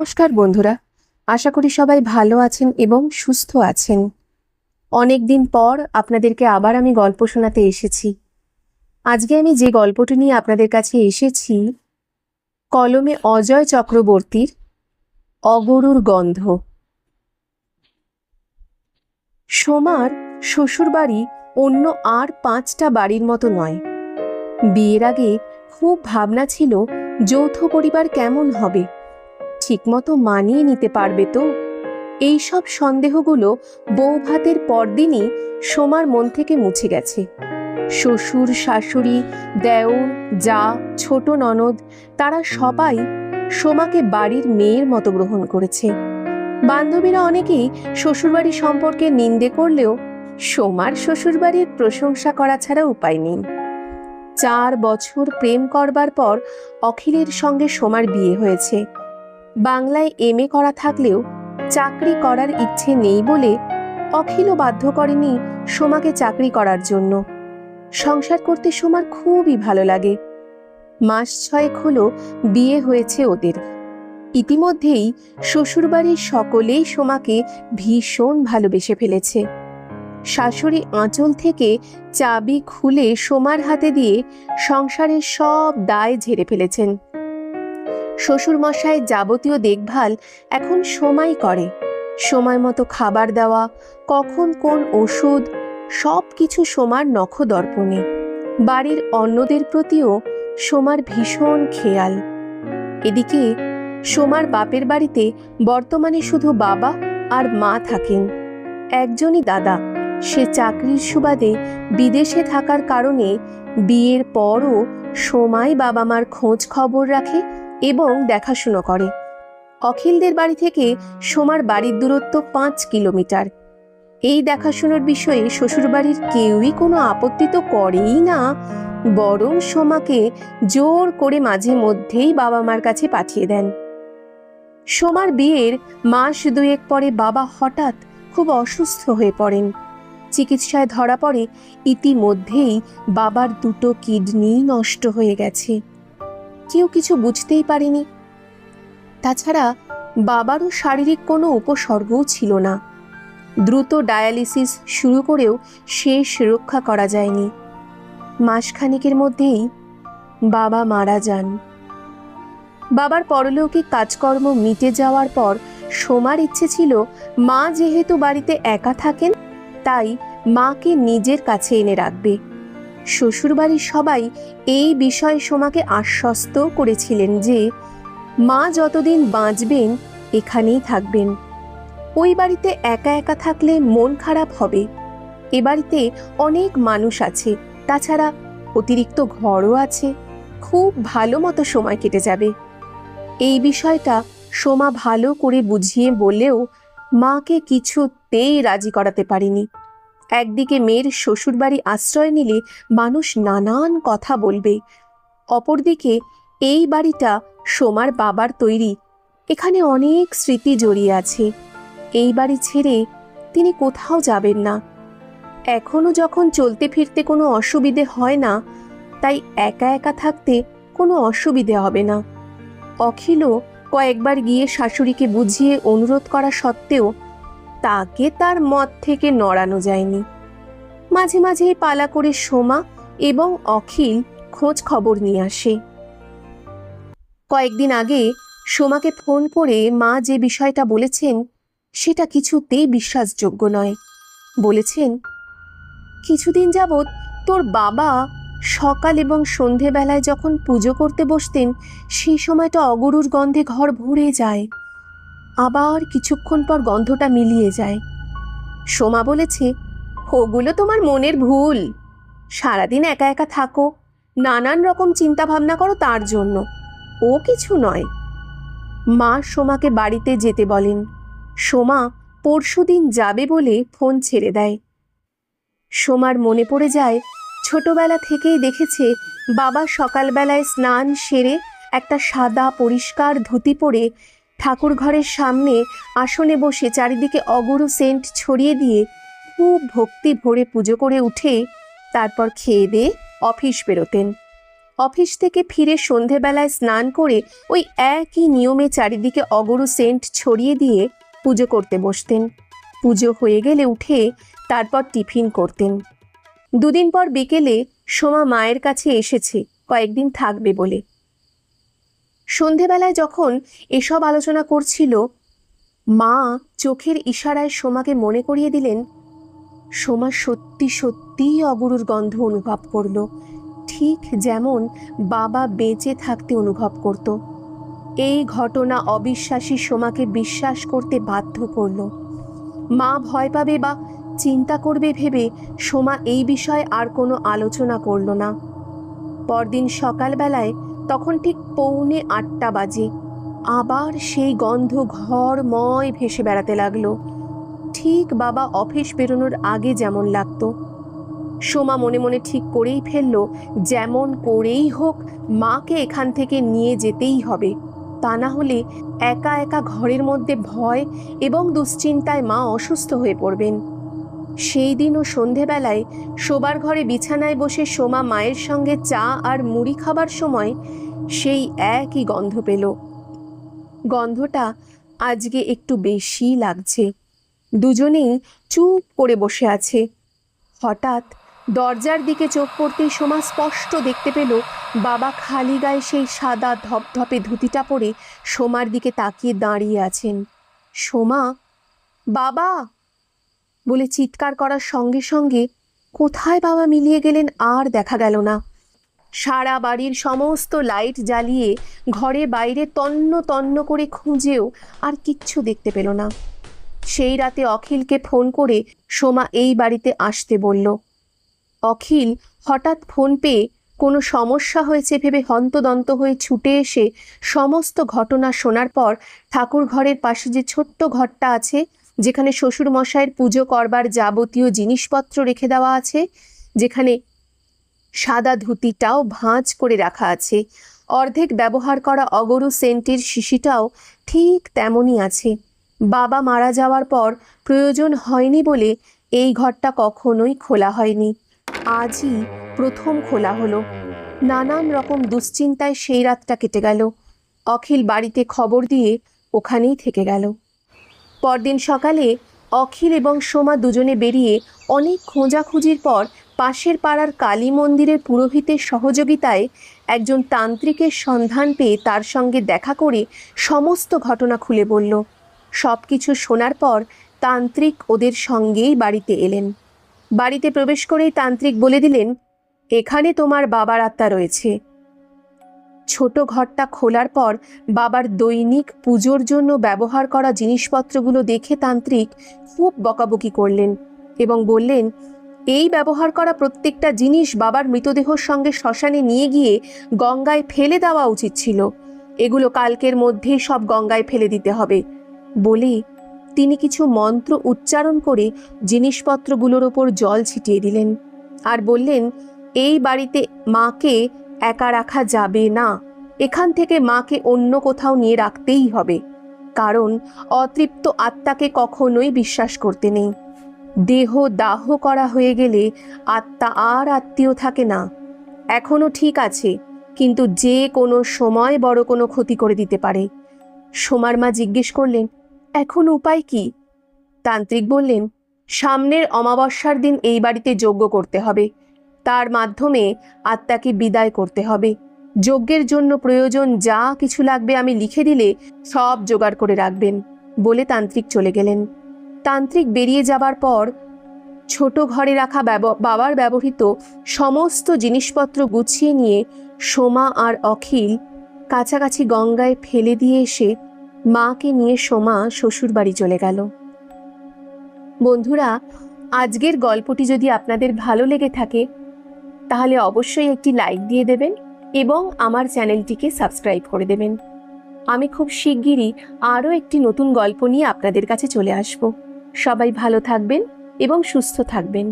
নমস্কার বন্ধুরা। আশা করি সবাই ভালো আছেন এবং সুস্থ আছেন। অনেক দিন পর আপনাদেরকে আবার আমি গল্প শোনাতে এসেছি। আজকে আমি যে গল্পটি নিয়ে আপনাদের কাছে এসেছি, কলমে অজয় চক্রবর্তীর অগরুর গন্ধ। সোমার শ্বশুরবাড়ি অন্য আর পাঁচটা বাড়ির মতো নয়। বিয়ের আগে খুব ভাবনা ছিল যৌথ পরিবার কেমন হবে। ঠিকমতো মানিয়ে নিতে পারবে তো? এইসব সন্দেহগুলো বউ ভাতের পরদিনই সোমার মন থেকে মুছে গেছে। শ্বশুর, শাশুড়ি, দেওর, যা, ছোট ননদ, তারা সবাই সোমাকে বাড়ির মেয়ের মতো গ্রহণ করেছে। বান্ধবীরা অনেকেই শ্বশুরবাড়ি সম্পর্কে নিন্দে করলেও সোমার শ্বশুরবাড়ির প্রশংসা করা ছাড়া উপায় নেই। চার বছর প্রেম করবার পর অখিলের সঙ্গে সোমার বিয়ে হয়েছে। বাংলায় এম করা থাকলেও চাকরি করার ইচ্ছে নেই বলে অখিলও বাধ্য করেনি সোমাকে চাকরি করার জন্য। সংসার করতে সোমার খুবই ভালো লাগে। মাস ছয়েক হলো বিয়ে হয়েছে ওদের। ইতিমধ্যেই শ্বশুরবাড়ির সকলেই সোমাকে ভীষণ ভালোবেসে ফেলেছে। শাশুড়ি আঁচল থেকে চাবি খুলে সোমার হাতে দিয়ে সংসারের সব দায় ঝেড়ে ফেলেছেন। শ্বশুরমশাইয়ের যাবতীয় দেখভাল এখন সময় করে। সময় মতো খাবার দেওয়া, কখন কোন ওষুধ সব কিছু সোমার নখদর্পণে। বাড়ির অন্যদের প্রতিও সোমার ভীষণ খেয়াল। এদিকে সোমার বাপের বাড়িতে বর্তমানে শুধু বাবা আর মা থাকেন। একজনই দাদা। সে চাকরির সুবাদে বিদেশে থাকার কারণে বিয়ের পরও সময় বাবা মার খোঁজ খবর রাখে এবং দেখাশুনো করে। অখিলদের বাড়ি থেকে সোমার বাড়ির দূরত্ব পাঁচ কিলোমিটার। এই দেখাশুনোর বিষয়ে শ্বশুরবাড়ির কেউই কোনো আপত্তি তো করেই না, বরং সোমাকে জোর করে মাঝে মধ্যেই বাবা মার কাছে পাঠিয়ে দেন। সোমার বিয়ের মাস দুয়েক পরে বাবা হঠাৎ খুব অসুস্থ হয়ে পড়েন। চিকিৎসায় ধরা পড়ে, ইতিমধ্যেই বাবার দুটো কিডনি নষ্ট হয়ে গেছে। কেউ কিছু বুঝতেই পারেনি। তাছাড়া বাবারও শারীরিক কোনো উপসর্গও ছিল না। দ্রুত ডায়ালিসিস শুরু করেও শেষ রক্ষা করা যায়নি। মাসখানেকের মধ্যেই বাবা মারা যান। বাবার পরলৌকিক কাজকর্ম মিটে যাওয়ার পর সোমার ইচ্ছে ছিল, মা যেহেতু বাড়িতে একা থাকেন, তাই মাকে নিজের কাছে এনে রাখবে। শ্বশুরবাড়ির সবাই এই বিষয়ে সোমাকে আশ্বস্ত করেছিলেন যে মা যতদিন বাঁচবেন, এখানেই থাকবেন। ওই বাড়িতে একা একা থাকলে মন খারাপ হবে। এ বাড়িতে অনেক মানুষ আছে, তাছাড়া অতিরিক্ত ঘরও আছে। খুব ভালো মতো সময় কেটে যাবে। এই বিষয়টা সোমা ভালো করে বুঝিয়ে বললেও মাকে কিছুতেই রাজি করাতে পারিনি। একদিকে মেয়ের শ্বশুরবাড়ি আশ্রয় নিলে মানুষ নানান কথা বলবে। অপরদিকে এই বাড়িটা সোমার বাবার তৈরি। এখানে অনেক স্মৃতি জড়িয়ে আছে। এই বাড়ি ছেড়ে তিনি কোথাও যাবেন না। এখনও যখন চলতে ফিরতে কোনো অসুবিধে হয় না, তাই একা একা থাকতে কোনো অসুবিধে হবে না। অখিলও কয়েকবার গিয়ে শাশুড়িকে বুঝিয়ে অনুরোধ করা সত্ত্বেও তাকে তার মত থেকে নড়ানো যায়নি। মাঝে মাঝেই পালা করে সোমা এবং অখিল খোঁজ খবর নিয়ে আসে। কয়েকদিন আগে সোমাকে ফোন করে মা যে বিষয়টা বলেছেন, সেটা কিছুতেই বিশ্বাসযোগ্য নয়। বলেছেন, কিছুদিন যাবৎ তোর বাবা সকাল এবং সন্ধেবেলায় যখন পুজো করতে বসতেন, সেই সময়টা অগরুর গন্ধে ঘর ভরে যায়। আবার কিছুক্ষণ পর গন্ধটা মিলিয়ে যায়। সোমা বলেছে, ওগুলো তোমার মনের ভুল। সারাদিন একা একা থাকো, নানান রকম চিন্তা ভাবনা করো তার জন্য। ও কিছু নয়। মা সোমাকে বাড়িতে যেতে বলেন। সোমা পরশুদিন যাবে বলে ফোন ছেড়ে দেয়। সোমার মনে পড়ে যায়, ছোটবেলা থেকেই দেখেছে বাবা সকালবেলায় স্নান সেরে একটা সাদা পরিষ্কার ধুতি পরে ঠাকুর ঘরের সামনে আসনে বসে চারিদিকে অগরু সেন্ট ছড়িয়ে দিয়ে খুব ভক্তি ভরে পুজো করে উঠে তারপর খেয়ে দিয়ে অফিস বেরোতেন। অফিস থেকে ফিরে সন্ধেবেলায় স্নান করে ওই একই নিয়মে চারিদিকে অগরু সেন্ট ছড়িয়ে দিয়ে পুজো করতে বসতেন। পুজো হয়ে গেলে উঠে তারপর টিফিন করতেন। দুদিন পর বিকেলে সোমা মায়ের কাছে এসেছে, কয়েকদিন থাকবে বলে। সন্ধেবেলায় যখন এসব আলোচনা করছিল, মা চোখের ইশারায় সোমাকে মনে করিয়ে দিলেন, সোমা সত্যি সত্যিই অগুরুর গন্ধ অনুভব করল, ঠিক যেমন বাবা বেঁচে থাকতে অনুভব করত। এই ঘটনা অবিশ্বাসী সোমাকে বিশ্বাস করতে বাধ্য করল। মা ভয় পাবে বা চিন্তা করবে ভেবে সোমা এই বিষয়ে আর কোনো আলোচনা করল না। পরদিন সকালবেলায় তখন ঠিক পৌনে আটটা বাজে। আবার সেই গন্ধ ঘরময় ভেসে বেড়াতে লাগল। ঠিক বাবা অফিস বেরোনোর আগে যেমন লাগতো। সোমা মনে মনে ঠিক করেই ফেলল, যেমন করেই হোক মাকে এখান থেকে নিয়ে যেতেই হবে। তা না হলে একা একা ঘরের মধ্যে ভয় এবং দুশ্চিন্তায় মা অসুস্থ হয়ে পড়বেন। সেই দিনও সন্ধেবেলায় শোবার ঘরে বিছানায় বসে সোমা মায়ের সঙ্গে চা আর মুড়ি খাবার সময় সেই একই গন্ধ পেল। গন্ধটা আজকে একটু বেশি লাগছে। দুজনেই চুপ করে বসে আছে। হঠাৎ দরজার দিকে চোখ পড়তেই সোমা স্পষ্ট দেখতে পেল, বাবা খালি গায়ে সেই সাদা ধপধপে ধুতিটা পরে সোমার দিকে তাকিয়ে দাঁড়িয়ে আছেন। সোমা, বাবা! বলে চিৎকার করার সঙ্গে সঙ্গে কোথায় বাবা মিলিয়ে গেলেন আর দেখা গেল না। সারা বাড়ির সমস্ত লাইট জ্বালিয়ে ঘরে বাইরে তন্ন তন্ন করে খুঁজেও আর কিচ্ছু দেখতে পেল না। সেই রাতে অখিলকে ফোন করে সোমা এই বাড়িতে আসতে বলল। অখিল হঠাৎ ফোন পেয়ে কোনো সমস্যা হয়েছে ভেবে হন্তদন্ত হয়ে ছুটে এসে সমস্ত ঘটনা শোনার পর ঠাকুর ঘরের পাশে যে ছোট্ট ঘরটা আছে যেখানে শ্বশুর মশাইয়ের পুজো করবার যাবতীয় জিনিসপত্র রেখে দেওয়া আছে, যেখানে সাদা ধুতিটাও ভাঁজ করে রাখা আছে। অর্ধেক ব্যবহার করা অগরু সেন্টের শিশিটাও ঠিক তেমনই আছে। বাবা মারা যাওয়ার পর প্রয়োজন হয়নি বলে এই ঘরটা কখনোই খোলা হয়নি। আজই প্রথম খোলা হলো। নানান রকম দুশ্চিন্তায় সেই রাতটা কেটে গেল। অখিল বাড়িতে খবর দিয়ে ওখানেই থেকে গেল। পরদিন সকালে অখিল এবং সোমা দুজনে বেরিয়ে অনেক খোঁজাখুঁজির পর পাশের পাড়ার কালী মন্দিরের পুরোহিতের সহযোগিতায় একজন তান্ত্রিকের সন্ধান পেয়ে তার সঙ্গে দেখা করে সমস্ত ঘটনা খুলে বলল। সব কিছু শোনার পর তান্ত্রিক ওদের সঙ্গেই বাড়িতে এলেন। বাড়িতে প্রবেশ করেই তান্ত্রিক বলে দিলেন, এখানে তোমার বাবার আত্মা রয়েছে। ছোট ঘরটা খোলার পর বাবার দৈনিক পুজোর জন্য ব্যবহার করা জিনিসপত্রগুলো দেখে তান্ত্রিক খুব বকাবকি করলেন এবং বললেন, এই ব্যবহার করা প্রত্যেকটা জিনিস বাবার মৃতদেহর সঙ্গে শ্মশানে নিয়ে গিয়ে গঙ্গায় ফেলে দেওয়া উচিত ছিল। এগুলো কালকের মধ্যেই সব গঙ্গায় ফেলে দিতে হবে। বলে তিনি কিছু মন্ত্র উচ্চারণ করে জিনিসপত্রগুলোর ওপর জল ছিটিয়ে দিলেন আর বললেন, এই বাড়িতে মাকে একা রাখা যাবে না। এখান থেকে মাকে অন্য কোথাও নিয়ে রাখতেই হবে। কারণ অতৃপ্ত আত্মাকে কখনোই বিশ্বাস করতে নেই। দেহ দাহ করা হয়ে গেলে আত্মা আর আত্মীয় থাকে না। এখনও ঠিক আছে, কিন্তু যে কোনো সময় বড় কোনো ক্ষতি করে দিতে পারে। সোমার মা জিজ্ঞেস করলেন, এখন উপায় কি? তান্ত্রিক বললেন, সামনের অমাবস্যার দিন এই বাড়িতে যজ্ঞ করতে হবে। তার মাধ্যমে আত্মাকে বিদায় করতে হবে। যজ্ঞের জন্য প্রয়োজন যা কিছু লাগবে আমি লিখে দিলে সব জোগাড় করে রাখবেন বলে তান্ত্রিক চলে গেলেন। তান্ত্রিক বেরিয়ে যাবার পর ছোট ঘরে রাখা বাবার ব্যবহৃত সমস্ত জিনিসপত্র গুছিয়ে নিয়ে সোমা আর অখিল কাছাকাছি গঙ্গায় ফেলে দিয়ে এসে মাকে নিয়ে সোমা শ্বশুর বাড়ি চলে গেল। বন্ধুরা, আজকের গল্পটি যদি আপনাদের ভালো লেগে থাকে তাহলে অবশ্যই একটি লাইক দিয়ে দেবেন এবং আমার চ্যানেলটিকে সাবস্ক্রাইব করে দেবেন। আমি খুব শিগগিরই আরও একটি নতুন গল্প নিয়ে আপনাদের কাছে চলে আসব। সবাই ভালো থাকবেন এবং সুস্থ থাকবেন।